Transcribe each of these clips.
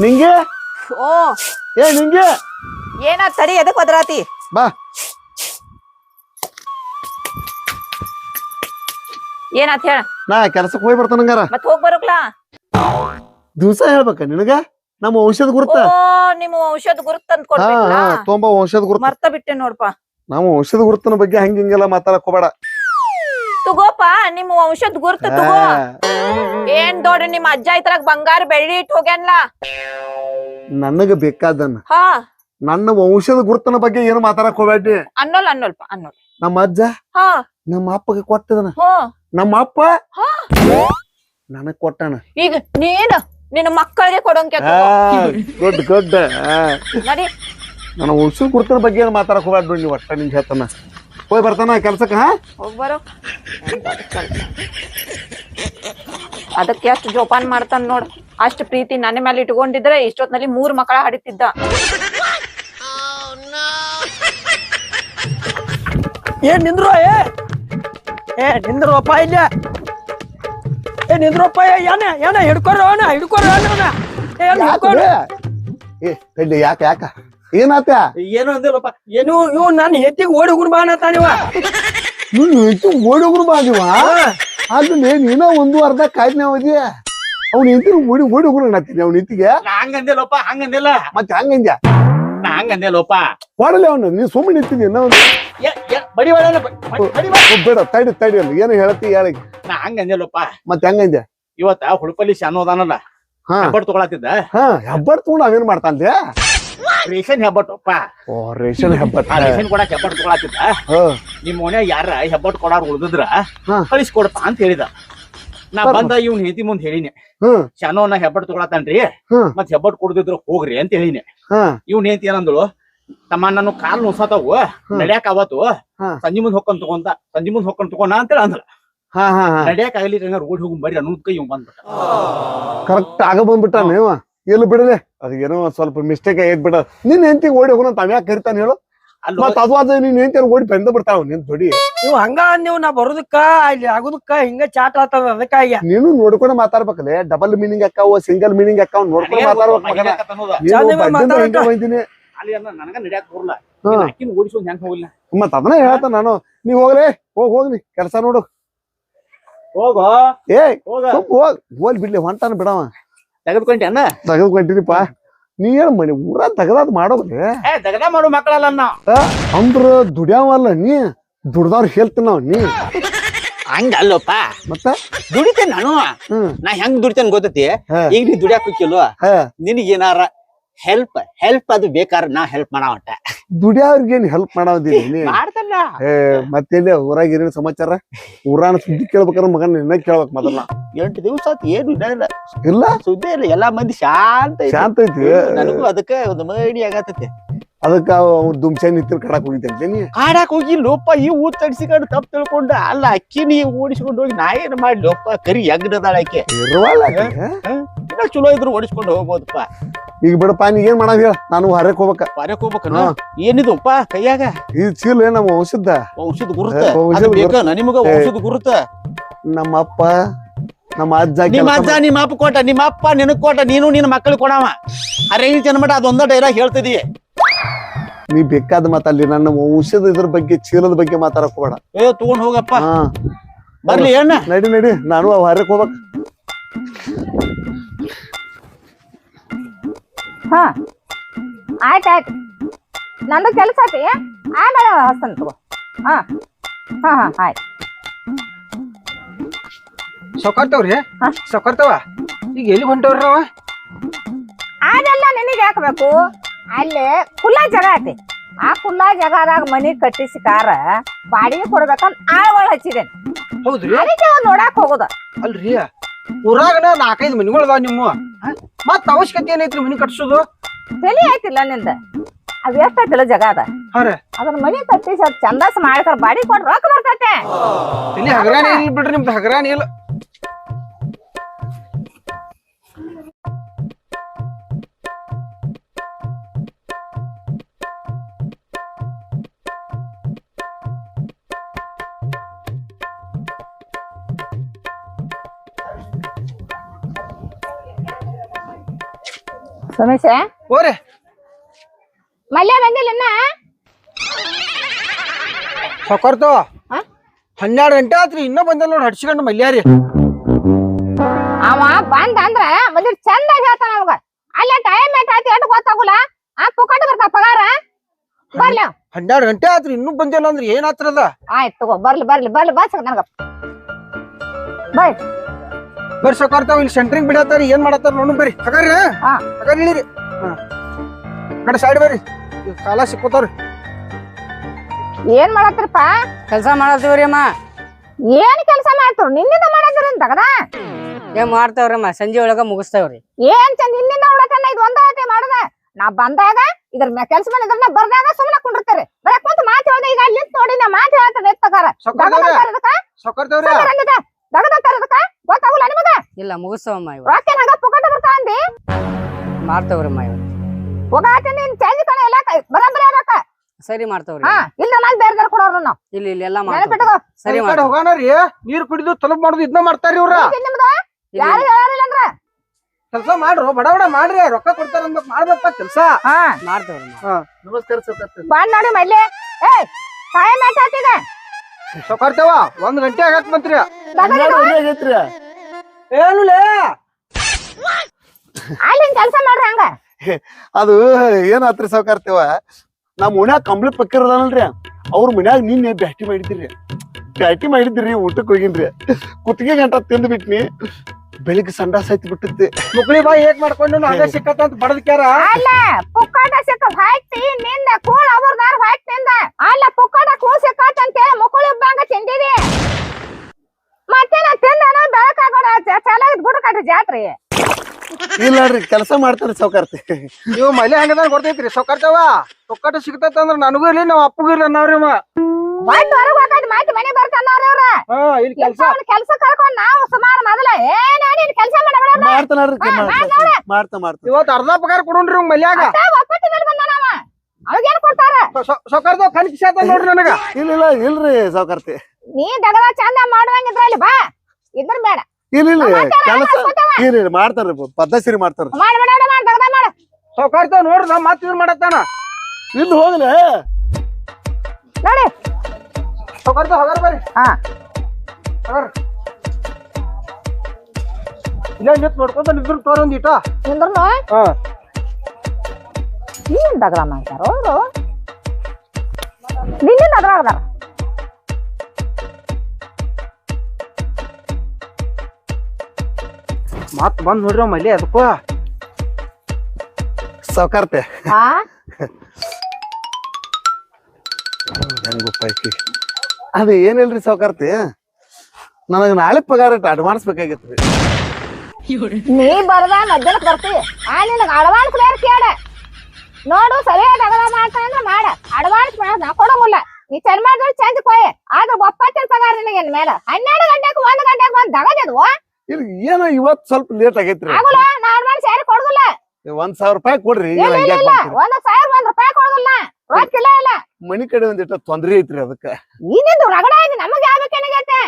ನಿಂಗೆ? ಓ. ಏ ನಿಂಗೆ? ಏನ ತಡಿ ಎದಕ್ ಒದರಾತಿ? ಬಾ. ಏನಾತ್ ಹೇಳ? ನಾ ಕೆಲಸಕ್ಕೆ ಹೋಗಿ ಬರ್ತಾನಂಗಾರ ಮತ್ ಹೋಗ್ ಬರೋಕ್ಲಾ? ದಿವಸ ಹೇಳ್ಬೇಕ ನಿನಗ? ನಮ್ಮ ಔಷಧ ಗುರುತ? ಓ ನಿಮ್ಮ ಔಷಧ ಗುರುತ್ ತಂದ್ ಹಾ ಕೊಡ್ಬೇಕಲ್ಲ ತೊಂಬ ಔಷಧ ಗುರುತ. ಮರ್ತ ಬಿಟ್ಟೆ ನೋಡ್ಪ. ನಾವು ಔಷಧ ಗುರುತನ ಬಗ್ಗೆ ಹಂಗ ಹಿಂಗೆಲ್ಲ ಮಾತಾಡಕ್ ಹೋಗ್ಬೇಡ. ತಗೋಪ ನಿಮ್ಮ ಔಷಧ ಗುರುತ ತಗೋ. ಏನ್ ದೊಡ್ಡ ನಿಮ್ಮ ಅಜ್ಜ ಇದ್ರಾಗ ಬಂಗಾರ ಬೆಳ್ಳಿ ಇಟ್ಟು ಹೋಗ್ಯಾನ್ಲ? ನನಗ ಬೇಕಾದನ್ನ. ಹಾ. ನನ್ನ ವಂಶದ ಗುರುತನ ಬಗ್ಗೆ ಏನು ಮಾತಾಡಕ್ ಹೋಗ್ಬೇಡಿ ಅನ್ನೋಲ್ ಅನ್ನೋಲ್ಪ ಅನ್ನೋಲ್. ನಮ್ಮ ಅಜ್ಜ ಹಾ. ನಮ್ಮ ಅಪ್ಪಗೆ ಕೊಟ್ಟದನ. ಹೋ. ನಮ್ಮ ಅಪ್ಪ? ಹಾ. ನನಗ್ ಕೊಟ್ಟಣ ಈಗ ನೀನು ನಿನ್ನ ಮಕ್ಕಳಿಗೆ ಕೊಡೋಂಕೆ ಗುಡ್ ಗುಡ್. ನಡಿ. ನನ್ನ ಔಷಧ ಗುರುತನ ಬಗ್ಗೆ ಏನು ಮಾತಾಡಕ್ ಹೋಗ್ಬೇಡ ನೀವು ಒಟ್ಟ ನಿಂಗೆ ಹೇಳ್ತಾನ. ಹೋಗಿ ಬರ್ತಾನ ಕೆಲ್ಸಕ್ಕ ಹಾ? ಹೋಗ್ ಬರೋ. ಅದಕ್ಕೆ ಅಷ್ಟು ಜೋಪಾನ್ ಮಾಡ್ತಾನ ನೋಡ್. ಅಷ್ಟು ಪ್ರೀತಿ ನನ್ನ ಮೇಲೆ ಇಟ್ಕೊಂಡಿದ್ರೆ ಇಷ್ಟೊತ್ನಲ್ಲಿ ಮೂರ್ ಮಕ್ಕಳ ಹಡಿತಿದ್ದ ಏ ನಿಂದ್ರು ಏ? ಏ ನಿಂದ್ರಪ್ಪ ಇಲ್ಲ. ಏ ನಿಂದ್ರಪ್ಪ ಏ ಏನ ಏನ ಹಿಡ್ಕೊರ ಅವನ ಹಿಡ್ಕೊರ ಏನ್ ಹಿಡ್ಕೊರ ಏ ತಡ್ಲಿ ಯಾಕ ಯಾಕ ಏನಾತ? ಏನು ಅಂದಿಲ್ಲಪ್ಪ. ಏನು ಇವ್ ನನ್ನ ಹೆತ್ತಿಗೆ ಓಡಿ ಹುಡುಗ ಬಾನತ್ತ ನೀವ. ನೀನು ಹೆಚ್ಚು ಓಡಿ ಬಾದಿವ ಅಲ್ಲಿ ನೀನ ಒಂದು ಅರ್ಧ ಕಾಯ್ನೆ ಅವಧಿ ಅವ್ನ ಇದ್ರು ಓಡಿ ಓಡಿ ಹೋಗ್ರು ಅವ್ನ ಇತ್ತಿಗೆ ನಾ ಹಂಗಂದಿಲ್ಲಪ್ಪ ಹಂಗಂದಿಲ್ಲ. ಮತ್ತೆ ಹಂಗಂದ್ಯ? ನಾ ಹಂಗಂದಿಲ್ಲಪ್ಪ. ಕೊಡಲಿ ಅವನು ನೀ ಸುಮ್ಮನೆ ನಿಂತಿದ್ದಿ ಬಡಿ ಬೇಡ ಬಡಿ ತಡಿ ತಡಿ ಅಲ್ಲ ಏನು ಹೇಳ್ತಿ ಹೇಳಿ. ನಾ ಹಂಗಂದಿಲ್ಲಪ್ಪ. ಮತ್ತೆ ಹಂಗಂದ್ಯ? ಇವತ್ತ ಹುಡುಪಲ್ಲಿ ಶಾನು ಅದಾನಲ್ಲ ಹಾ. ಹೆಬ್ಬಟ್ ತಗೊಳತಿದ್ದ ಹಾ ಹೆಬ್ಬಟ್ ತಗೊಂಡು ಅವೇನ್ ಮಾಡ್ತಾನ್ದೆ ರೇಷನ್ ಹೆಬ್ಬಟ್ಟಪ್ಪ ಓ ರೇಷನ್ ಹೆಬ್ಬಟ್. ಆ ರೇಷನ್ ಕೊಡಕ್ ಹೆಬ್ಬಟ್ ತಗೊಳತಿದ್ದ ಹಾ. ನಿಮ್ ಮನ್ಯಾಗ ಯಾರ ಹೆಬ್ಬಟ್ ಕೊಡಾರ ಉಳ್ದಿದ್ರ. ಕಳಿಸ್ಕೊಡಪ್ಪ ಅಂತ ಹೇಳಿದ. ನಾ. ಬಂದ ಇವ್ನ ಹೆಂಡತಿ ಮುಂದ್ ಹೇಳಿನಿ. ಶಾನು ನಾ ಹೆಬ್ಬಟ್ ತಗೊಳತಾನ್ರಿ. ಮತ್ ಹೆಬ್ಬಟ್ ಕೊಡದಿದ್ರ ಹೋಗ್ರಿ ಅಂತ ಹೇಳಿನಿ. ಹಾ. ಇವ್ನ ಹೆಂಡತಿ ಏನಂದಳು ತಮ್ಮ ನಾನು ಕಾಲ್ ನುಸಾತಾವು. ನಡ್ಯಾಕ ಅವತ್ತು ಸಂಜೆ ಮುಂದ್ ಹೊಕ್ಕನ್ ತಗೊಂತ ಸಂಜೆ ಮುಂದ್ ಹೊಕ್ಕನ್ ತಗೋಣ ಅಂತೇಳಿ ಅಂದ್ರ ಹಾ ಹಾ ಹಾ. ನಡ್ಯಾಕ ಆಗ್ಲಿ ರೋಡ್ ಹೋಗಿ ಬರ್ರಿ ಅನ್ನೋದ್ ಕೈ ಇವ್ ಬಂದ್ಬಿಟ್ಟ. ಕರೆಕ್ಟ್ ಆಗ ಬಂದ್ಬಿಟ್ಟ ನೀವ ಎಲ್ಲಿ ಬಿಡಲೆ ಅದು ಏನೋ ಒಂದ್ ಸ್ವಲ್ಪ ಮಿಸ್ಟೇಕ್ ಆಗೈತ್ ಬಿಡ ನಿನ್ ಹೆಂಡತಿ ಓಡಿ ಹೋಗೋಣ ಅಂತ ಅವ್ಯಾಕ ಕರಿತಾನ ಹೇಳು? ಮತ್ ಅದು ಅದ ನಿನ್ ಹೆಂಡತಿ ಓಡಿ ಬೆಂದ ಬಿಡ್ತಾವ ನಿನ್ ದೊಡಿ ನೀವು ಹಂಗ ನೀವು ನಾ ಬರೋದಕ್ಕ ಅಲ್ಲಿ ಆಗೋದಕ್ಕ ಹಿಂಗ ಚಾಟ್ ಆತದ ಅದಕ್ಕಾಗಿ. ನೀನು ನೋಡ್ಕೊಂಡು ಮಾತಾಡಬೇಕಲ್ಲ ಡಬಲ್ ಮೀನಿಂಗ್ ಅಕ್ಕಾವ ಸಿಂಗಲ್ ಮೀನಿಂಗ್ ಅಕ್ಕಾವ್ ನೋಡ್ಕೊಂಡು ಮಾತಾಡ್ಬೇಕು ನನಗ ನಡ್ಯಾಕ ಬರಲ್ಲ. ಓಡಿಸೋದ್ ಹೆಂಗ್ ಹೋಗಲ್ಲ. ಮತ್ ಅದನ್ನ ಹೇಳ್ತ ನಾನು. ನೀವ್ ಹೋಗ್ರಿ ಹೋಗ್ ಹೋಗ್ನಿ ಕೆಲಸ ನೋಡು. ಹೋಗೋ. ಏ ಹೋಗ. ಹೋಗ್ ಬಿಡ್ಲಿ ಹೊಂಟಾನ ಬಿಡವ. ತೆಗೆದ್ಕೊಂಡೆ ಅನ್ನ? ತೆಗೆದ್ಕೊಂಡಿನಿಪ್ಪ ನೀ ಏನ್ ಮನೆ ಊರ ತೆಗದಾದ್ ಮಾಡೋದ್ರಿ. ಏ ದಗದ ಮಾಡು ಮಕ್ಕಳಲ್ಲ ನಾವ್ ಅಂದ್ರ ದುಡ್ಯಾವಲ್ಲ ನೀ? ದುಡ್ದವ್ರ ಹೇಳ್ತೀನಿ ನಾವ್ ನೀ. ಹಂಗಲ್ಲಪ್ಪ. ಮತ್ತ? ದುಡಿತೇನೆ ನಾನು? ಹ್ಮ್. ನಾ ಹೆಂಗ್ ದುಡಿತೇನೆ ಗೊತ್ತೈತಿ? ಹಾ. ಈಗ ನೀ ದುಡಿಯಾಕ ಹೋಗಿಲ್ವ ಹಾ. ನಿನಗೇನಾರ ಹೆಲ್ಪ್ ಹೆಲ್ಪ್ ಅದು ಬೇಕಾರ ನಾ ಹೆಲ್ಪ್ ಮಾಡಾವಟ್ಟ ದುಡಿಯವ್ರಿಗೆ ಏನ್ ಹೆಲ್ಪ್ ಮಾಡೋದಿಲ್ಲ ನೀ ಮಾಡ್ತಲ್ಲ. ಮತ್ತೆ ಊರಾಗ ಏನೇನ್ ಸಮಾಚಾರ? ಊರಾನ ಸುದ್ದಿ ಕೇಳ್ಬೇಕಾರ ಮಗನ ನಿನ್ನ ಕೇಳ್ಬೇಕ್ ಮೊದಲ. ಎಂಟು ದಿವಸ ಆತು ಏನು ಇಲ್ಲ ಇಲ್ಲ. ಸುದ್ದಿ ಇಲ್ಲ ಎಲ್ಲಾ ಮಂದಿ ಶಾಂತ. ಶಾಂತ ಐತಿ ನನಗೂ ಅದಕ್ಕೆ ಒಂದು ಮೈಡಿ ಆಗತೈತಿ ಅದಕ್ಕ ಅವ್ನ್ ದುಮ್ಸೆ ನಿಂತಿರ್ ಕಡಾಕ್ ಹೋಗಿದ್ದೆ ಕಾಡಾಕ್ ಹೋಗಿ ಲೋಪ ಈ ಊರ್ ತಡ್ಸಿಕೊಂಡು ತಪ್ಪು ತಿಳ್ಕೊಂಡ. ಅಲ್ಲ ಅಕ್ಕಿ ನೀ ಓಡಿಸ್ಕೊಂಡು ಹೋಗಿ ನಾ ಏನ್ ಮಾಡಿ ಲೋಪ ಕರಿ ಎಗ್ನದಾಳ ಆಕೆ. ಚಲೋ ಇದ್ರು ಓಡಿಸ್ಕೊಂಡು ಹೋಗ್ಬೋದಪ್ಪ. ಈಗ ಬಿಡಪ್ಪ ನೀ ಏನ್ ಮಾಡಾಗ ಹೇಳ? ನಾನು ಹರಕ್ ಹೋಗ್ಬೇಕ. ಹರಕ್ ಹೋಗ್ಬೇಕನ ಏನಿದು ಏನಿದಪ್ಪ ಕೈಯಾಗ? ಈ ಚೀಲ ನಮ್ಮ ಔಷಧ. ಔಷಧ ಗುರುತ. ನಿಮಗ ಔಷಧ ಗುರುತ. ನಮ್ಮ ಅಪ್ಪ ನಮ್ಮ ಅಜ್ಜ ನಿಮ್ಮ ಅಜ್ಜ ನಿಮ್ಮ ಅಪ್ಪ ಕೊಟ್ಟ ನಿಮ್ಮ ಅಪ್ಪ ನಿನಗ್ ಕೊಟ್ಟ ನೀನು ನಿನ್ನ ಮಕ್ಕಳಿಗೆ ಕೊಡವ. ಅರೆ ಈ ಜನ್ಮಟ ಅದೊಂದ ಡೈಲಾಗ್ ಹೇಳ್ತಿದಿ ನೀ ಬೇಕಾದ ಮಾತಲ್ಲಿ ನನ್ನ ಔಷಧ ಇದ್ರ ಬಗ್ಗೆ ಚೀಲದ ಬಗ್ಗೆ ಮಾತಾಡಕ್ ಹೋಗಬೇಡ. ಏ ತಗೊಂಡ್ ಹೋಗಪ್ಪ. ಬರ್ಲಿ ಏನ? ನಡಿ ನಡಿ. ನಾನು ಅವ್ ಹರಕ್ ಹೋಗ್ಬೇಕ್. ಹಾ. ಆಯ್ತು ನಂದು ಕೆಲಸ ಐತಿ. ಆಮೇಲೆ ಹಸ್ತನ್ ತಗೋ. ಹಾ. ಹಾ ಹಾ ಆಯ್ತು. ಸೊಕರ್ತವ್ರಿ ಹಾ? ಸೊಕರ್ತವ ಈಗ ಎಲ್ಲಿ ಹೊಂಟವ್ರಿ ಅವ? ಅದೆಲ್ಲ ನಿನಗೆ ಹಾಕ್ಬೇಕು ಅಲ್ಲಿ ಕುಲ್ಲ ಜಾಗ ಐತಿ. ಆ ಕುಲ್ಲ ಜಾಗದಾಗ ಮನಿ ಕಟ್ಟಿಸಿ ಕಾರ ಬಾಡಿಗೆ ಕೊಡ್ಬೇಕಂತ ಆಳ್ಗಳು ಹಚ್ಚಿದೇನೆ. ಹೌದ್ರಿ? ಅದಕ್ಕೆ ಅವ್ನ್ ನೋಡಾಕ್ ಹೋಗುದ. ಅಲ್ರಿ? ಊರಾಗನ ನಾಲ್ಕೈದು ಮನಿಗಳು ಅದಾವ ನಿಮ್ಮ. ಮತ್ತ ಅವಶ್ಯಕತೆ ಏನೈತ್ರಿ ಮನಿ ಕಟ್ಸೋದು? ಬೆಲೆ ಆಯ್ತಿಲ್ಲ ನಿಂದ. ಅದ್ ಎಷ್ಟೈತಿಲ್ಲ ಜಗ ಅದ? ಅದನ್ನ ಮನಿ ಕಟ್ಟಿಸಿ ಅದ್ ಚಂದಾಸ್ ಮಾಡ್ತಾರ ಬಾಡಿ ಕೊಟ್ಟು ರೊಕ್ಕ ಬರ್ತೈತೆ. ಇಲ್ಲಿ ಹಗರಾಣಿ ಇಲ್ಲ ಬಿಡ್ರಿ ನಿಮ್ದು ಹಗರಾನಿ ಇಲ್ಲ. ರಮೇಶ ಓರೆ ಮಲ್ಯ ಬಂದಿಲ್ಲ ಇನ್ನ? ಸೊಕರ್ತು? ಹನ್ನೆರಡು ಗಂಟೆ ಆತ್ರಿ ಇನ್ನೂ ಬಂದಿಲ್ಲ ನೋಡಿ ಹಡ್ಸಿಕೊಂಡು ಮಲ್ಯಾರಿ ಅವ ಬಂದ ಅಂದ್ರ ಮೊದಲು ಚಂದಾಗಿ ಹೇಳ್ತಾನ ಅವಾಗ. ಅಲ್ಲೇ ಟೈಮ್ ಏಟ್ ಆಯ್ತು ಎಟ್ ಗೊತ್ತಾಗುಲ್ಲ. ಆ ಪುಕ್ಕಟ ಬರ್ತಾ ಪಗಾರ? ಬರ್ಲಿ. ಹನ್ನೆರಡು ಗಂಟೆ ಆತ್ರಿ ಇನ್ನೂ ಬಂದಿಲ್ಲ ಅಂದ್ರೆ ಏನ್ ಆತ್ರದ ಆಯ್ತು ತಗೋ ಬರ್ಲಿ ಬರ್ಲಿ ಬರ್ಲಿ ಬಸ್ ನನಗ. ಬೈ ಬರ್ರಿ ಸೊಕರ್ತಾವ ಇಲ್ಲಿ ಸೆಂಟ್ರಿಂಗ್ ಬಿಡತ್ತಾರ ಏನ್ ಮಾಡತ್ತಾರ ನೋಡು ಬರ್ರಿ. ಹಗಾರಿ ಹಾ. ಹಗಾರಿ ಇಳಿರಿ ಹಾ. ಕಡೆ ಸೈಡ್ ಬರ್ರಿ. ಇವ್ ಕಾಲ ಸಿಕ್ಕೋತಾವ್ರಿ. ಏನ್ ಮಾಡತ್ರಪ್ಪ? ಕೆಲಸ ಮಾಡತ್ತೀವ್ರಿ ಅಮ್ಮ. ಏನ್ ಕೆಲಸ ಮಾಡ್ತಾರ ನಿನ್ನಿಂದ ಮಾಡತ್ತೀರಿ ತಗದ ಏನ್ ಮಾಡ್ತಾವ್ರಮ್ಮ ಸಂಜೆ ಒಳಗ ಮುಗಿಸ್ತಾವ್ರಿ. ಏನ್ ಚಂದ ನಿನ್ನಿಂದ ಉಳಕಲ್ಲ ಇದು ಒಂದಾತೆ ಮಾಡದ? ನಾ ಬಂದಾಗ ಇದ್ರ ಕೆಲ್ಸ ಮೇಲೆ ಇದ್ರ ಬರ್ದಾಗ ಸುಮ್ಮನೆ ಕುಂಡಿರ್ತಾರೆ. ಬರಕ್ ಕುಂತ ಮಾತು ಹೇಳ್ದೆ ಈಗ ಅಲ್ಲಿ ನಿಂತ್ ನೋಡಿ ನಾ ಮಾತು ಹೇಳ್ತಾರೆ ಎತ್ತಕಾರ ಸೊಕರ್ತಾವ್ರಿ ಸೊಕರ್ತಾವ್ರಿ ದಗದಕ್ಕ ಗೊತ್ತಾಗುಲ್ಲ ನಿಮಗ ಇಲ್ಲ ಮುಗಿಸ್ತಾವಮ್ಮ ಇವ ರೊಕ್ಕ ಹಂಗ ಪುಕ್ಕಟ ಬರ್ತಾ ಅಂದಿ? ಮಾಡ್ತಾವ್ರಮ್ಮ ಇವ ಹೋಗಾತ ನೀನ್ ಚೇಂಜ್ ಕಣ ಎಲ್ಲ ಬರಂಬರ ರೊಕ್ಕ ಸರಿ ಮಾಡ್ತಾವ್ರಿ. ಹಾ ಇಲ್ಲ ಬೇರೆ ಬೇರೆ ಕೊಡೋರು ನಾವು ಇಲ್ಲಿ ಇಲ್ಲಿ ಎಲ್ಲ ಮಾಡ್ತಾವ್ರಿ. ನೆನಪಿಟ್ಕೋ ಸರಿ ಈ ಕಡೆ ಹೋಗೋಣ ರೀ. ನೀರ್ ಕುಡಿದು ತಲುಪ್ ಮಾಡುದು ಇದನ್ನ ಮಾಡ್ತಾರಿ ಇವ್ರ. ಇದು ನಿಮ್ದು? ಯಾರು ಹೇಳಾರಿಲ್ಲ ಅಂದ್ರ? ಕೆಲಸ ಮಾಡ್ರು ಬಡ ಬಡ ಮಾಡ್ರಿ ರೊಕ್ಕ ಕೊಡ್ತಾರ ಅಂದ್ ಮಾಡ್ಬೇಕ ಕೆಲಸ. ಹಾ. ಮಾಡ್ತಾವ್ರಮ್ಮ. ನಮಸ್ಕಾರ ಸೌಕರ್ತೆ ಬಂದ್ ನೋಡಿ ಮಲ್ಲಿ ಏಯ್ ಟೈಮ್ ಸೊಕರ್ತೇವ ಒಂದ್ ಗಂಟೆ ಆಗಕ್ ಬಂತ್ರಿ ಹನ್ನೆರಡು ಗಂಟೆ ಆಗೈತ್ರಿ. ಏನ್ ಕೆಲಸ ಮಾಡ್ರಿ ಹಂಗ. ಅದು ಏನಾತ್ರಿ ಸಾವುಕಾರ್ತಿವ ನಮ್ಮ ಮನ್ಯಾಗ ಕಂಬ್ಳಿ ಪಕ್ಕಿರದಲ್ರಿ ಅವ್ರ ಮನ್ಯಾಗ ನಿನ್ನೆ ಬ್ಯಾಟಿ ಮಾಡಿದ್ರಿ. ಬ್ಯಾಟಿ ಮಾಡಿದ್ರಿ ಊಟಕ್ಕೆ ಹೋಗಿನ್ರಿ. ಕುತ್ತಿಗೆ ಗಂಟ ತಿಂದು ಬಿಟ್ನಿ. ಬೆಳಿಗ್ಗೆ ಸಂಡಾಸ ಆಯ್ತು ಬಿಟ್ಟಿದ್ದೆ. ಮುಕ್ಳಿ ಬಾಯಿ ಏಕ್ ಮಾಡ್ಕೊಂಡು ಹಂಗ ಸಿಕ್ಕತ್ತಂತ ಬಡದ್ಕ್ಯಾರ? ಅಲ್ಲ ಪುಕ್ಕಟ ಸಿಕ್ಕ ಹಾಯ್ತಿ ನಿಂದ ಅವ್ರ ಅವ್ರದಾರ ಹಾಯ್ತಿ ನಿಂದ. ಅಲ್ಲ ಪುಕ್ಕಟ ಕೂಳ್ ಅಂತ ಅಂತೇಳಿ ಮುಕ್ಕುಳಿ ಉಬ್ಬಂಗ ತಿಂದಿದಿ. ಮತ್ತೆ ನಾ ಜಾತ್ರೆ. ಇಲ್ಲ ರೀ ಕೆಲಸ ಮಾಡ್ತಾರ ಸೌಕರ್ತಿ. ನೀವು ಮಲೆ ಹಂಗದ ಕೊಡ್ತೈತ್ರಿ ಸೊಕರ್ತೇವ? ಸೊಕ್ಕಟ ಸಿಗ್ತೈತ ಅಂದ್ರ ನನಗೂ ಇರ್ಲಿ ನಾವ್ ಅಪ್ಪಗೂ ಇರ್ಲಿ ಅನ್ನವ್ರಿ ಅವ ಹೊರಗ್ ಮನೆ ಬರ್ತಾನವ್ರ ಇವ್ರ. ಹಾ ಇಲ್ಲಿ ಕೆಲ್ಸ ಕೆಲ್ಸ. ಕರ್ಕೊಂಡ್ ನಾವು ಸುಮಾರು ಮೊದಲ ಏನ ನೀನ್ ಕೆಲ್ಸ ಮಾಡಬೇಡ ಮಾಡ್ತಾನ್ರಿ ಮಾಡ್ತಾ ಮಾಡ್ತಾ ಇವತ್ ಅರ್ಧ ಪಗಾರ ಕೊಡೋಣ್ರಿ ಇವ್ ಮಲ್ಯಾಗ ಒಪ್ಪತ್ತಿ ಮೇಲೆ ಬಂದಾನವ ಅವಾಗೇನ್ ಕೊಡ್ತಾರ? ಸೊಕರ್ದ ಕಣ್ ಕಿಸಾತ ನೋಡ್ರಿ ನನಗ. ಇಲ್ಲ ಇಲ್ಲ ಇಲ್ರಿ ನೀ ದಗದ ಚಂದ ಮಾಡುವಂಗಿದ್ರಲ್ಲಿ ಬಾ. ಇದ್ರ ಬೇಡ. ಇಲ್ಲ ಇಲ್ಲ ಕೆಲಸ ಇಲ್ಲ ಮಾಡ್ತಾರ್ರಿ ಪದ್ಧತಿ ಮಾಡ್ತಾರ ಮಾಡ್ಬೇಡ ಮಾಡ್ ದಗದ ಮಾಡ ಸೊಕರ್ತ ನೋಡ್ರಿ ನಮ್ಮ ಮತ್ತ ಇದ್ ಮಾಡತ್ತಾನ. ಇಲ್ಲಿ ಹೋಗ್ಲಿ. ನೋಡಿ. ಸೌಕಾರ್ತ ಹೋಗಾರ ಬರ್ರಿ. ಹಾ. ಹೋಗಾರ. ಇಲ್ಲ ನಿಂತ್ ನೋಡ್ಕೊಂತ ನಿಂದ್ರ ತೋರ ಒಂದ್ ಇಟ ನಿಂದ್ರುನು? ಹಾ. ಏನ್ ದಗದ ಮಾಡ್ತಾರ ಅವರು? ನಿನ್ನಿಂದ ಅದ್ರಾಗದಾರ ಮತ್ ಬಂದ್ ನೋಡ್ರಿ ಮಲ್ಲಿ ಅದಕ್ಕೂ. ಸೌಕರ್ತೆ ಸಾವುಕಾರ್ತೆ ಹಾ ಅದು ಏನಿಲ್ರಿ ಸಾವುಕಾರ್ತಿ? ನನಗೆ ನಾಳೆ ಪಗಾರ ಅಡ್ವಾನ್ಸ್ ಬೇಕಾಗಿತ್ತು ನೀ ಬರ್ದ ಮಧ್ಯಾಹ್ನಕ್ ಬರ್ತಿ. ಆ ನಿನಗ ಅಡ್ವಾನ್ಸ್ ಬೇರೆ ಕೇಳ. ನೋಡು ಸರಿಯಾಗಿ ದಗದ ಮಾಡ್ತಾನ ಅಂದ್ರೆ ಮಾಡ. ಅಡ್ವಾನ್ಸ್ ಮಾಡ ನಾ ಕೊಡಂಗಿಲ್ಲ. ನೀ ಚೆಂದ ಮಾಡಿದ್ರೆ ಚಂದ ಕೊಯ್. ಆದ್ರೆ ಒಪ್ಪತ್ತಿನ ಪಗಾರ ನಿನಗೆ ಮೇಲೆ. ಹನ್ನೆರಡು ಗಂಟೆಗೆ ಒಂದು ಗಂಟೆಗೆ ಬಂದ್ ದಗದದು ಇಲ್ಲಿ ಏನೋ ಇವತ್ ಸ್ವಲ್ಪ ಲೇಟ್ ಆಗೈತ್ರಿ. ಆಗುಲ್ಲ ನಾ ಅಡ್ವಾನ್ಸ್ ಯಾರು ಕೊಡುದಿಲ್ಲ. ಒಂದ್ ಸಾವಿರ ರೂಪಾಯಿ ಕೊಡ್ರಿ ಇಲ್ಲ ಇಲ್ಲ ಇಲ್ಲ. ಒಂದ್ ಸಾವಿರ ಒಂದ್ ರೂಪಾಯಿ ಕೊಡುದಿಲ್ಲ. ರೊಕ್ಕ ಇಲ್ಲ ಇಲ್ಲ. ಮನಿ ಕಡೆ ಒಂದಿಟ್ಟ ತೊಂದ್ರೆ ಐತ್ರಿ ಅದಕ್ಕ. ಇನ್ನಿಂದು ರಗಡ ಇದೆ ನಮಗೆ ಯಾವ್ಬೇಕೇನಾಗೈತೆ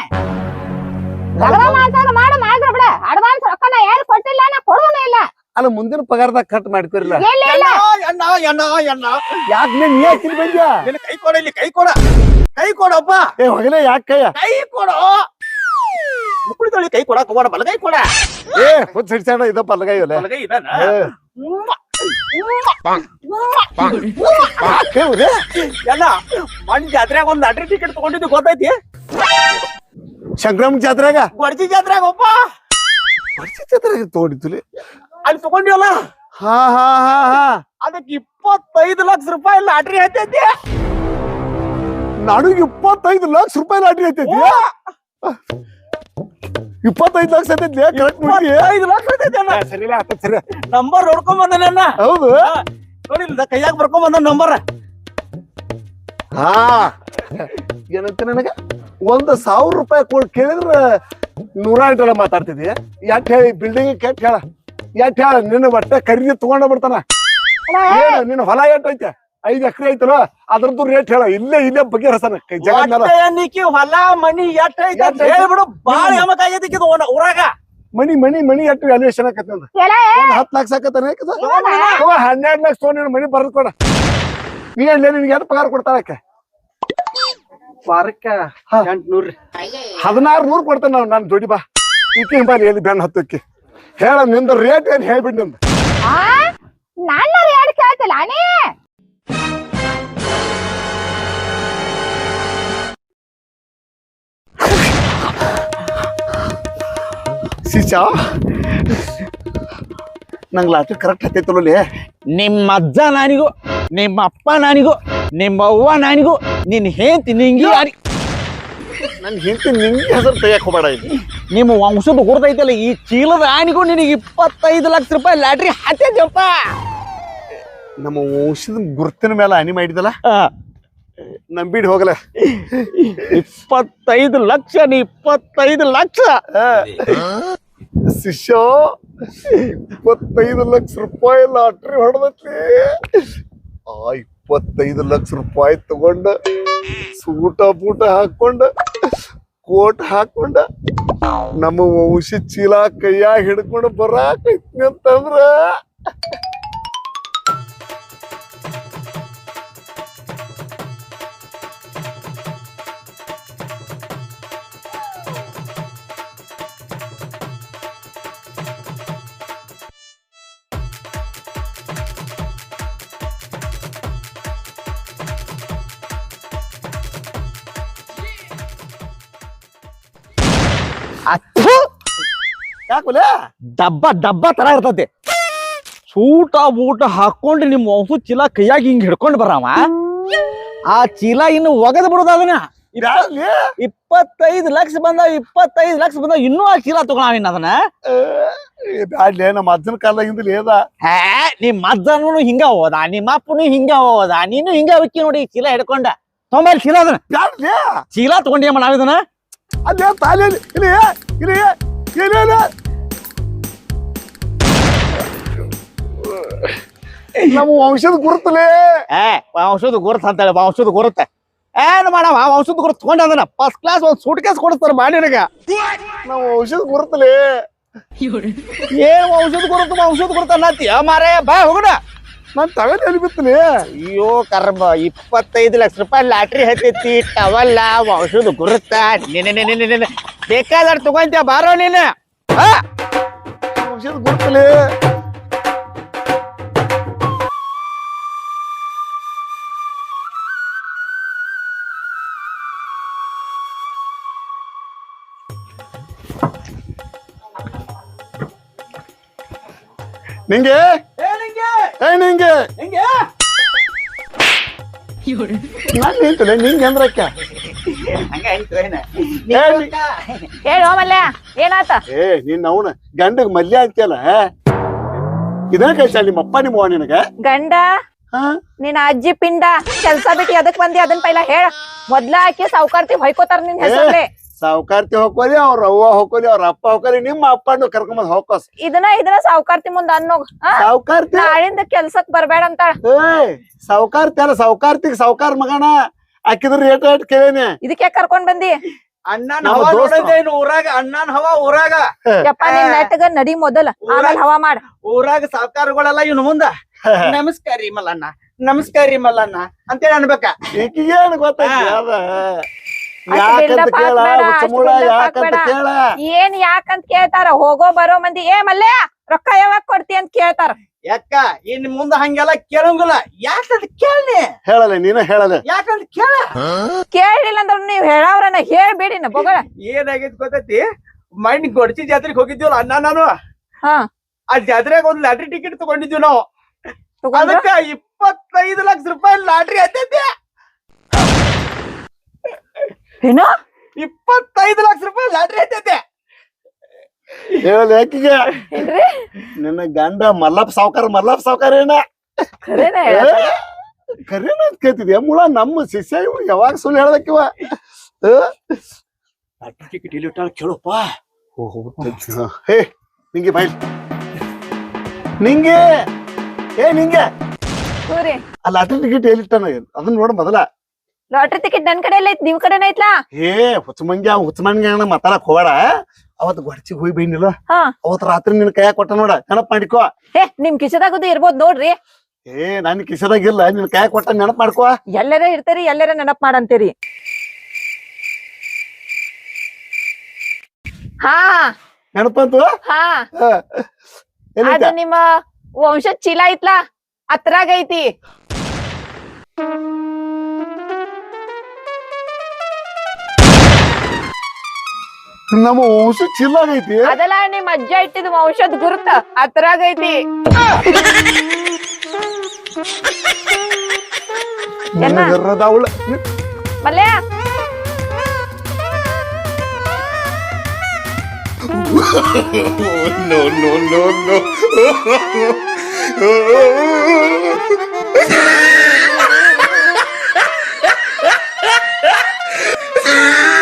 ರಗಡ ಮಾಡ್ತಾರ ಮಾಡು ಮಾಡಿದ್ರ ಬಿಡ. ಅಡ್ವಾನ್ಸ್ ರೊಕ್ಕ ನಾ ಯಾರು ಕೊಟ್ಟಿಲ್ಲ ನಾ ಕೊಡುವನು ಇಲ್ಲ. ಅಲ್ಲ ಮುಂದಿನ ಪಗಾರದಾಗ ಕಟ್ ಮಾಡ್ಕೊರಿಲ್ಲ. ಇಲ್ಲ ಇಲ್ಲ. ಎಣ್ಣ ಎಣ್ಣ ಎಣ್ಣ ಯಾಕೆ ನೀನ್ ನೀ ಬಂದ್ಯಾ? ಕೈ ಕೊಡ ಇಲ್ಲಿ ಕೈ ಕೊಡ. ಕೈ ಕೊಡಪ್ಪ ಏ ಹೊಗಲೇ ಯಾಕೆ ಕೈ ಕೈ ಕೊಡು. ಮುಕ್ಕಳಿದೊಳಿ ಕೈ ಕೊಡ ಹೋಗೋಣ ಬಲಗೈ ಕೊಡ. ಏ ಹುಚ್ಚ ಹಿಡ್ಸಾಡ ಇದಪ್ಪ ಅಲ್ಗೈಯಲ್ಲ ಬಲಗೈ ಇದನ್ನ ಎಲ್ಲ ಮಣ್ ಜಾತ್ರೆಗ ಒಂದ್ ಲಾಟ್ರಿ ಟಿಕೆಟ್ ತಗೊಂಡಿದ್ದು ಗೊತ್ತೈತಿ? ಸಂಕ್ರಮಣ ಜಾತ್ರೆಗ? ಗೊಡ್ಜಿ ಜಾತ್ರೆಗ ಒಬ್ಬ. ವರ್ಷ ಜಾತ್ರೆಗೆ ತಗೊಂಡಿದ್ದುಲಿ ಅಲ್ಲಿ ತಗೊಂಡಿವಲ್ಲ? ಹಾ ಹಾ ಹಾ ಹಾ. ಅದಕ್ಕೆ ಇಪ್ಪತ್ತೈದು ಲಕ್ಷ ರೂಪಾಯಿ ಲಾಟ್ರಿ ಹತ್ತೈತಿ ನನಗೆ ಇಪ್ಪತ್ತೈದು ಲಕ್ಷ ರೂಪಾಯಿ ಲಾಟ್ರಿ ಐತೈತಿ ಇಪ್ಪತ್ತೈದು ಲಕ್ಷ ಐತೈತಿ ಕರೆಕ್ಟ್ ಮಾಡಿ ಐದು ಲಕ್ಷ ಹತ್ತೈತಿ ಅಣ್ಣ. ಸರಿ ನಂಬರ್ ನೋಡ್ಕೊಂಡ್ ಅಣ್ಣ. ಹೌದು? ನೋಡಿ ಕೈಯಾಗ ಬರ್ಕೊಂಡ್ ಬಂದ ನಂಬರ್ ಹಾ. ಏನಂತ ನನಗ? ಒಂದ್ ಸಾವಿರ ರೂಪಾಯಿ ಕೊಡ್ ಕೇಳಿದ್ರ ನೂರ ಎಂಟೆಲ್ಲ ಮಾತಾಡ್ತಿದ್ವಿ ಯಾಕೆ ಹೇಳಿ? ಬಿಲ್ಡಿಂಗ್ ಕೆಟ್ಟ ಹೇಳ. ಯಾಕೆ ಹೇಳ? ನಿನ್ನ ಬಟ್ಟೆ ಖರೀದಿ ತಗೊಂಡ ಬಿಡ್ತಾನ. ಏನ ನಿನ್ನ ಹೊಲ ಎಷ್ಟ್ ಐತೆ? ಐದ್ ಎಕರೆ ಐತಲ್ಲ ಅದ್ರದ್ದು ರೇಟ್ ಹೇಳ. ಇಲ್ಲೇ ಇಲ್ಲೇ ಬಗ್ಗೆ ಹಸನ ಜಗನ್ ಮೇಲೆ ಎಣ್ಣಿಕಿ ಹೊಲ ಮನಿ ಎಟ್ ಐತಿ ಅಂತ ಹೇಳ್ಬಿಡು. ಬಾಳ ಹೆಮಕ್ ಆಗೈತಿ ಇದು ಊರಾಗ. ಮನಿ ಮನಿ ಮನಿ ಎಷ್ಟು ವ್ಯಾಲ್ಯೂಯೇಷನ್ ಆಕತ್ತೆ ಹತ್ತು ಲಕ್ಷ ಆಕತ್ತಾನೆ? ಹನ್ನೆರಡು ಲಕ್ಷ ತೊಗೊಂಡು ಮನಿ ಬರ್ದು ಕೊಡ. ನೀ ಅಲ್ಲೇ ನಿನ್ಗೆ ಎಷ್ಟು ಪಗಾರ ಕೊಡ್ತಾರ ವಾರಕ್ಕ ಹಾ. ಎಂಟ್ನೂರ್ರಿ ಹದಿನಾರು ನೂರು ಕೊಡ್ತೇನೆ ನಾನು ಜೋಡಿ ಬಾ. ಇಕ್ಕಿ ಬಾರಿ ಎಲ್ಲಿ ಬೆನ್ನ ಹತ್ತಕ್ಕೆ ಹೇಳ ನಿಂದ ರೇಟ್ ಏನ್ ಹೇಳ್ಬಿಡ್ನಿಂದ? ಆ? ನನ್ನ ರೇಟ್ ಕೇಳ್ತಿಲ್ಲ ನೀ ಸೀಚಾ? ನಂಗೆ ಲಾಟ್ರಿ ಕರೆಕ್ಟ್ ಹತ್ತೈತಲ್ಲೇ ನಿಮ್ಮ ಅಜ್ಜ ನಾನಿಗೂ ನಿಮ್ಮ ಅಪ್ಪ ನಾನಿಗೂ ನಿಮ್ಮ ಅವ್ವ ನಾನಿಗೂ ನಿನ್ ಹೇಂತಿ ನಿಂಗಿ ಯಾರಿ- ನನ್ನ ಹೆಂಡತಿ ನಿಂಗೆ ಹೆಸರು ತೆಗಿಯಕ್ಕೆ ಹೋಗಬೇಡ ಇಲ್ಲಿ. ನಿಮ್ಮ ವಂಶದ ಗುರ್ತೈತಲ್ಲ ಈ ಚೀಲದ ಆನಿಗೂ ನಿನಗೆ ಇಪ್ಪತ್ತೈದು ಲಕ್ಷ ರೂಪಾಯಿ ಲಾಟ್ರಿ ಹತ್ತೈತಪ್ಪ ನಮ್ಮ ವಂಶದ ಗುರ್ತಿನ ಮೇಲೆ ಹನಿ ಮಾಡಿದಲ್ಲ? ನಂಬಿಡ್ ಹೋಗಲ ಇಪ್ಪತ್ತೈದು ಲಕ್ಷ ನೀ ಇಪ್ಪತ್ತೈದು ಲಕ್ಷ. ಶಿಷ್ಯ ಇಪ್ಪತ್ತೈದು ಲಕ್ಷ ರೂಪಾಯಿ ಲಾಟ್ರಿ ಹೊಡೆದತ್ಲಿ ಆ ಇಪ್ಪತ್ತೈದು ಲಕ್ಷ ರೂಪಾಯಿ ತಗೊಂಡ ಸೂಟ ಬೂಟ ಹಾಕೊಂಡ ಕೋಟ್ ಹಾಕೊಂಡ ನಮ್ಮ ವಂಶ ಚೀಲ ಕೈಯಾಗ ಹಿಡ್ಕೊಂಡು ಬರಾಕೈತಿ ಅಂತಂದ್ರ. ಯಾಕಲೆ? ಡಬ್ಬ ಡಬ್ಬ ತರ ಇರ್ತತಿ. ಸೂಟ ಬೂಟ ಹಾಕೊಂಡು ನಿಮ್ಮ ವಂಶ ಚೀಲ ಕೈಯಾಗಿ ಹಿಂಗ್ ಹಿಡ್ಕೊಂಡು ಬರವ ಆ ಚೀಲ ಇನ್ನು ಒಗದ್ ಬಿಡೋದ ಅದನ್ನ? ಇಪ್ಪತ್ತೈದು ಲಕ್ಷ ಬಂದ ಇಪ್ಪತ್ತೈದು ಲಕ್ಷ ಬಂದ ಇನ್ನೂ ಆ ಚೀಲ ತಗೊಳವಿನ ಅದನ್ನ? ಬ್ಯಾಡ್ಲೆ ನಮ್ಮ ಅಜ್ಜನ ಕಾಲಾಗಿಂದಲೇ ಏದ ಹೇ ನಿಮ್ ಅಜ್ಜನೂ ಹಿಂಗ ಹೋದ ನಿಮ್ಮ ಅಪ್ಪನು ಹಿಂಗ ಹೋದ ನೀನು ಹಿಂಗ ಹೋಗಿ ನೋಡಿ ಚೀಲ ಹಿಡ್ಕೊಂಡ. ತೊಂಬಲ್ ಚೀಲ ಅದನ್ನ. ಚೀಲ ತಗೊಂಡಿ ನಾವು ನಾವಿದನ ಅದೇ ತಾಲಿ ಇಲ್ಲಿ ಇಲ್ಲಿ. ಇಲ್ಲಿ ಇಲ್ಲಿ ನಮ್ಮ ವಂಶದ ಗುರುತಲೇ. ಏ ವಂಶದ ಗುರುತ್ ಅಂತೇಳಿ ವಂಶದ ಗುರುತ. ಏನ್ ಮಾಡವ ವಂಶದ ಗುರುತ್ ತಗೊಂಡ ಅದನ್ನ ಫಸ್ಟ್ ಕ್ಲಾಸ್ ಒಂದ್ ಸೂಟ್ ಕೇಸ್ ಮಾಡಿ ಮಾಡಿನಗ ನಮ್ಮ ವಂಶದ ಗುರುತಲೇ. ಏನ್ ವಂಶದ ಗುರುತು ವಂಶದ ಗುರುತ ಅನ್ನತಿ ಮಾರೇ ಬಾ ಹೋಗೋಣ. ನಾನ್ ತಗದ್ ಎಲ್ಲಿ ಬಿತ್ತಲಿ ಅಯ್ಯೋ ಕರ್ಮ ಇಪ್ಪತ್ತೈದು ಲಕ್ಷ ರೂಪಾಯಿ ಲಾಟ್ರಿ ಹತ್ತೈತಿ ಟವಲ್ಲ ಔಷಧ ಗುರುತ. ನಿನ್ನೆ ನಿನ್ನೆ ನಿನ್ನೆ ಬೇಕಾದ್ರೆ ತಗೊಂತ ಬಾರೋ ನೀನು. ಔಷಧ ಗುರುತಲೇ ನಿಂಗೆ? ಏ ನಿಂಗೆ? ನಾನು ನಿಂತಲೆ ನಿಂಗೆ ಅಂದ್ರಕ್ಕ ಹೇಳು ಮಲ್ಯ ಏನಾತ? ಏ ನಿನ್ನ ಅವನ ಗಂಡಗ್ ಮಲ್ಯ ಅಂತೀಯಲ್ಲ ಇದನ್ನ ಕಳ್ಸ ನಿಮ್ಮಪ್ಪ ನಿಮ್ಮ ನಿನಗ? ಗಂಡ ಹಾ? ನಿನ್ನ ಅಜ್ಜಿ ಪಿಂಡ ಕೆಲ್ಸ ಬಿಟ್ಟು ಅದಕ್ ಬಂದಿ? ಅದನ್ ಪೈಲ ಹೇಳ. ಮೊದ್ಲ ಹಾಕಿ ಸಾವ್ಕಾರ್ತಿ ಹೊಯ್ಕೋತಾರ ನಿನ್ ಹೆಸರ್ಲೆ. ಸಾವುಕಾರ್ತಿ ಹೋಗ್ಕೋಲಿ ಅವ್ರ ಅವ್ವ ಹೋಗ್ಕೋಲಿ ಅವ್ರ ಅಪ್ಪ ಹೋಗ್ಕೋಲಿ ನಿಮ್ಮ ಅಪ್ಪನು ಕರ್ಕೊಂಬಂದ್ ಹೋಗ್ಕೋಸ್ ಇದನ್ನ ಇದನ್ನ ಸಾವುಕಾರ್ತಿ ಮುಂದ ಅನ್ನೋ? ಸಾವುಕಾರ್ತಿ? ನಾಳಿಂದ ಕೆಲ್ಸಕ್ ಬರ್ಬೇಡ ಅಂತ ಸಾವುಕಾರ್ತಿ ಅಲ್ಲ ಸಾವುಕಾರ್ತಿಗ್ ಸಾವುಕಾರ ಮಗನ. ಹಾಕಿದ್ರ ರೇಟ್ ರೇಟ್ ಕೇಳೇನೆ. ಇದಕ್ಕೆ ಕರ್ಕೊಂಡ್ ಬಂದಿ? ಅಣ್ಣನ ಹವಾ. ಊರಾಗ ಅಣ್ಣನ ಹವಾ ಊರಾಗ. ಯಪ್ಪ ನಿನ್ ನೆಟ್ಗ ನಡಿ ಮೊದಲ. ಆಮೇಲೆ ಹವಾ ಮಾಡ. ಊರಾಗ ಸಾವುಕಾರಗಳೆಲ್ಲ ಇವ್ನು ಮುಂದ. ನಮಸ್ಕಾರ ರೀ ಮಲ್ಲಣ್ಣ ನಮಸ್ಕಾರ ರೀ ಮಲ್ಲಣ್ಣ ಅಂತೇಳಿ ಅನ್ಬೇಕಾ. ಗೊತ್ತಾಯ್ತು ಅದ. ಅಷ್ಟ್ ಯಾಕಂತ ಕೇಳ ಯಾಕಂತ ಕೇಳ? ಏನ್ ಯಾಕಂತ ಕೇಳ್ತಾರ? ಹೋಗೋ ಬರೋ ಮಂದಿ. ಏ ಮಲ್ಲೆ ರೊಕ್ಕ ಯಾವಾಗ ಕೊಡ್ತಿ ಅಂತ ಕೇಳ್ತಾರ. ಯಾಕ? ಇನ್ ಮುಂದ ಹಂಗೆಲ್ಲ ಕೇಳಂಗಿಲ್ಲ. ಯಾಕಂತ ಕೇಳಿ ಹೇಳಲ್ಲ ನೀನ ಹೇಳಲ್ಲ ಯಾಕಂತ ಕೇಳ? ಕೇಳಿಲ್ಲ ಅಂದ್ರ ನೀವ್ ಹೇಳವ್ರನ್ನ ಹೇಳ್ಬೇಡಿ ನ ಬೊಗಳ. ಏನಾಗೈತಿ ಗೊತ್ತೈತಿ? ಮಣ್ಣಿ ಗೊಡ್ಚಿ ಜಾತ್ರೆಗೆ ಹೋಗಿದ್ವಲ್ಲ ಅಣ್ಣ ನಾನು? ಹಾ. ಆ ಜಾತ್ರೆಗೆ ಒಂದ್ ಲಾಟ್ರಿ ಟಿಕೆಟ್ ತಗೊಂಡಿದ್ವಿ ನಾವು. ಅದಕ್ಕ ಇಪ್ಪತ್ತೈದು ಲಕ್ಷ ರೂಪಾಯಿ ಲಾಟ್ರಿ ಹತ್ತೈತಿ ಏನು? ಇಪ್ಪತ್ತೈದು ಲಕ್ಷ ರೂಪಾಯಿ ಲಾಟ್ರಿ ಐತೈತೆ. ಹೇಳಲ್ಲ ಯಾಕಿಗೆ ಏನ್ರಿ? ನಿನ್ನ ಗಂಡ ಮಲ್ಲಪ್ಪ ಸಾವುಕಾರ ಮಲ್ಲಪ್ಪ ಸಾವುಕಾರ ಏನ? ಖರೇನ ಕರೆನ ಕರೇನ ಅಂತ ಕೇಳ್ತಿದ್ಯಾ? ಮುಳ ನಮ್ಮ ಶಿಷ್ಯ ಯಾವಾಗ ಸುಳ್ಳು ಹೇಳ್ದಕ್ಕಿವ ಲಾಟ್ರಿ ಟಿಕೆಟ್ ಇಲ್ಲಿ ಇಟ್ಟಾಳ ಕೇಳಪ್ಪ. ಹೇ ನಿಂಗೆ ಬೈಲ್. ನಿಂಗೆ? ಏ ನಿಂಗೆ? ಸೂರಿ ಆ ಲಾಟ್ರಿ ಟಿಕೆಟ್ ಎಲ್ಲಿಟ್ಟಾನ ಅದನ್ನ ನೋಡ ಮೊದಲ. ಲಾಟ್ರಿ ಟಿಕೆಟ್ ನನ್ ಕಡೆ ಐತ್ ನಿಮ್ ಕಡೆ ಐತ್ಲಾ? ಏ ಹುಚ್ಚಮಂಗ್ಯ ಹುಚ್ಚಮಂಗ್ಯ ಮಾತಾಡಕ್ ಹೋಗ್ಬೇಡ. ಅವತ್ ಗೊಡ್ಚಿಗ್ ಹೋಗಿ ಬೈನಿಲ್ಲ ಹಾ. ಅವತ್ ರಾತ್ರಿ ನಿನ್ ಕೈಯಾಗ ಕೊಟ್ಟ ನೋಡ ನೆನಪ್ ಮಾಡಿಕೋ. ಏ ನಿಮ್ ಕಿಸದಾಗದು ಇರ್ಬೋದು ನೋಡ್ರಿ. ಏ ನನ್ ಕಿಸದಾಗಿಲ್ಲ ನಿನ್ ಕೈಯಾಗ ಕೊಟ್ಟ ನೆನಪ್ ಮಾಡ್ಕೋ. ಎಲ್ಲರೇ ಇರ್ತೀರಿ ಎಲ್ಲರೇ ನೆನಪ್ ಮಾಡಂತೀರಿ. ಹಾ. ನೆನಪಂತು ಹಾ. ಹಾ. ಅದು ನಿಮ್ಮ ವಂಶ ಚೀಲ ಐತ್ಲಾ? ಅತ್ರಾಗ ಐತಿ. ನಮ್ಮ ವಂಶ ಚಿಲ್ಲಾಗೈತಿ ಅದಲ್ಲ ನಿಮ್ ಅಜ್ಜ ಇಟ್ಟಿದ್ ವಂಶದ್ ಗುರುತ? ಅದ್ರಾಗೈತಿ ಅವಳ. Ah!